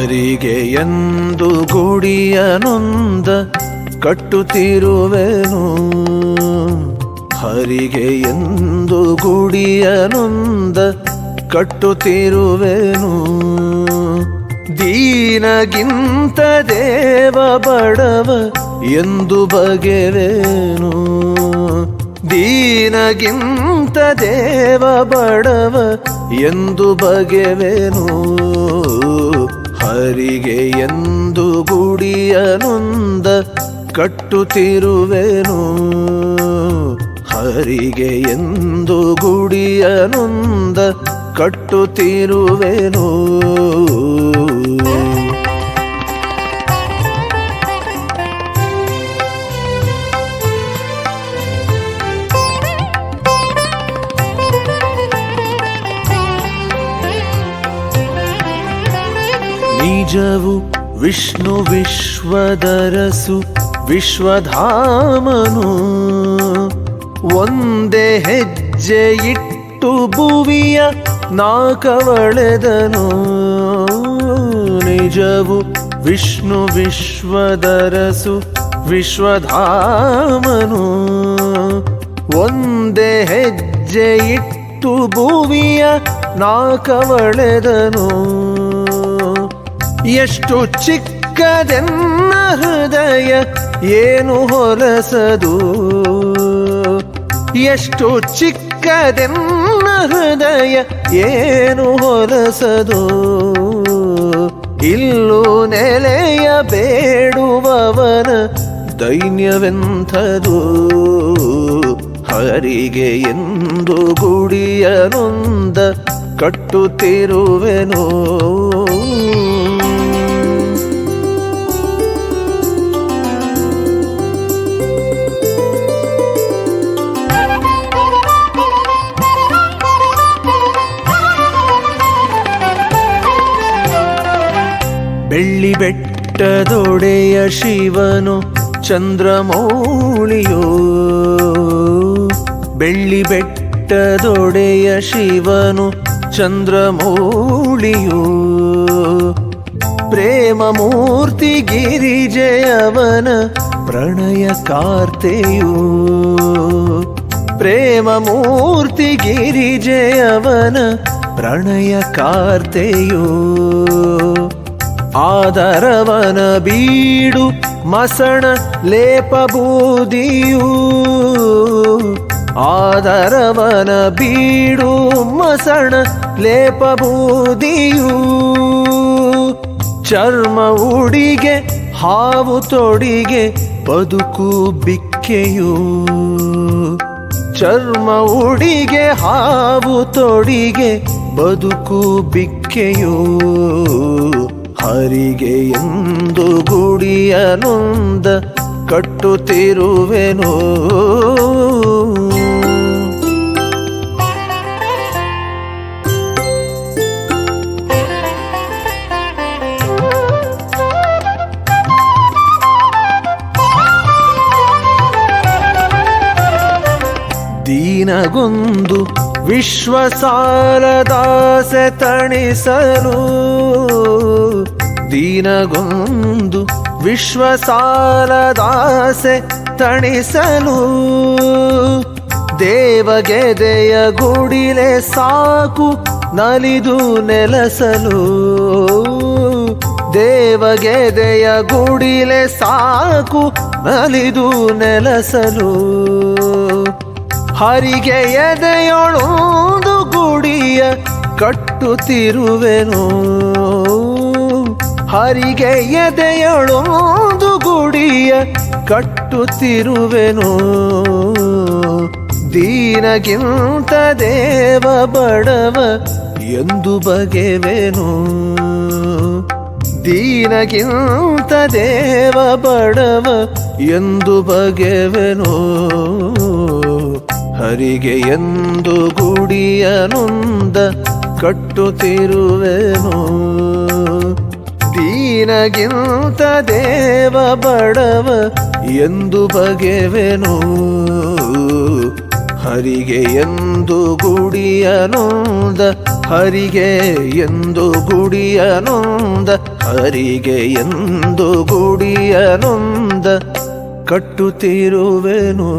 ಹರಿಗೆ ಎಂದು ಗುಡಿಯ ನೊಂದ ಕಟ್ಟುತ್ತಿರುವೆನು. ಹರಿಗೆ ಎಂದು ಗುಡಿಯ ನೊಂದ ಕಟ್ಟುತ್ತಿರುವೆನು. ದೀನಗಿಂತ ದೇವ ಬಡವ ಎಂದು ಬಗೆವೆನು. ದೀನಗಿಂತ ದೇವ ಬಡವ ಎಂದು ಬಗೆವೆನು. ಹರಿಗೆ ಎಂದು ಗುಡಿಯ ನೊಂದ ಕಟ್ಟುತ್ತಿರುವೆನು. ಹರಿಗೆ ಎಂದು ಗುಡಿಯ ನೊಂದ ಕಟ್ಟುತ್ತಿರುವೆನು. ನಿಜವು ವಿಷ್ಣು ವಿಶ್ವದರಸು, ವಿಶ್ವಧಾಮನು. ಒಂದೇ ಹೆಜ್ಜೆ ಇಟ್ಟು ಭುವಿಯ ನಾಕವಳೆದನು ನಿಜವು ವಿಷ್ಣು ವಿಶ್ವದರಸು, ವಿಶ್ವಧಾಮನು. ಒಂದೇ ಹೆಜ್ಜೆ ಇಟ್ಟು ಭುವಿಯ ನಾಕವಳೆದನು ಎಷ್ಟು ಚಿಕ್ಕದೆನ್ನ ಹೃದಯ ಏನು ಹೊಲಸದು? ಎಷ್ಟು ಚಿಕ್ಕದೆನ್ನ ಹೃದಯ ಏನು ಹೊಲಸದು? ಇಲ್ಲೂ ನೆಲೆಯ ಬೇಡುವವನ ದೈನ್ಯವೆಂಥದು? ಹರಿಗೆ ಎಂದು ಗುಡಿಯ ಕಟ್ಟುತ್ತಿರುವೆನು? ಬೆಳ್ಳಿ ಬೆಟ್ಟದೊಡೆಯ ಶಿವನು ಚಂದ್ರಮೌಳಿಯೋ. ಬೆಳ್ಳಿ ಬೆಟ್ಟದೊಡೆಯ ಶಿವನು ಚಂದ್ರಮೌಳಿಯೋ. ಪ್ರೇಮ ಮೂರ್ತಿ ಗಿರಿಜಯವನ ಪ್ರಣಯ ಕಾರ್ತೆಯೂ. ಪ್ರೇಮ ಮೂರ್ತಿ ಗಿರಿಜಯವನ ಪ್ರಣಯ ಕಾರ್ತೆಯೋ. ಆದರವನ ಬೀಡು ಮಸಣ ಲೇಪ ಬೂದಿಯೂ. ಆದರವನ ಬೀಡು ಮಸಣ ಲೇಪ ಬೂದಿಯೂ. ಚರ್ಮ ಉಡಿಗೆ, ಹಾವು ತೊಡಿಗೆ, ಬದುಕು ಬಿಕ್ಕೆಯೂ. ಚರ್ಮ ಉಡಿಗೆ, ಹಾವು ತೊಡಿಗೆ, ಬದುಕು ಬಿಕ್ಕೆಯೂ. ಹರಿಗೆ ಎಂದು ಗುಡಿಯ ನೊಂದ ಕಟ್ಟುತ್ತಿರುವೆನು? ದೀನಗೊಂದು ವಿಶ್ವಸಾಲದಾಸೆ ತಣಿಸಲು ದೀನಗೊಂದು ವಿಶ್ವ ಸಾಲದಾಸೆ ತಣಿಸಲು ದೇವಗೆದೆಯ ಗುಡಿಲೆ ಸಾಕು ನಲಿದು ನೆಲಸಲು ದೇವಗೆದೆಯ ಗುಡಿಲೆ ಸಾಕು ನಲಿದು ನೆಲಸಲು ಹರಿಗೆ ಎದೆಯೊಳೊಂದು ಗುಡಿಯ ಕಟ್ಟುತ್ತಿರುವೆನು. ಹರಿಗೆ ಎದೆಯೊಳೋದು ಗುಡಿಯ ಕಟ್ಟುತ್ತಿರುವೆನು. ದೀನಗಿಂತ ದೇವ ಬಡವ ಎಂದು ಬಗೆವೆನು. ದೀನಗಿಂತ ದೇವ ಬಡವ ಎಂದು ಬಗೆವೆನು. ಹರಿಗೆ ಎಂದು ಗುಡಿಯ ನೊಂದ ಕಟ್ಟುತ್ತಿರುವೆನು. ನಿನಗಿಂತ ದೇವ ಬಡವ ಎಂದು ಬಗೆವೆನು. ಹರಿಗೆ ಎಂದು ಗುಡಿಯನೊಂದ, ಹರಿಗೆ ಎಂದು ಗುಡಿಯನೊಂದ, ಹರಿಗೆ ಎಂದು ಗುಡಿಯನೊಂದ ಕಟ್ಟುತ್ತಿರುವೆನು.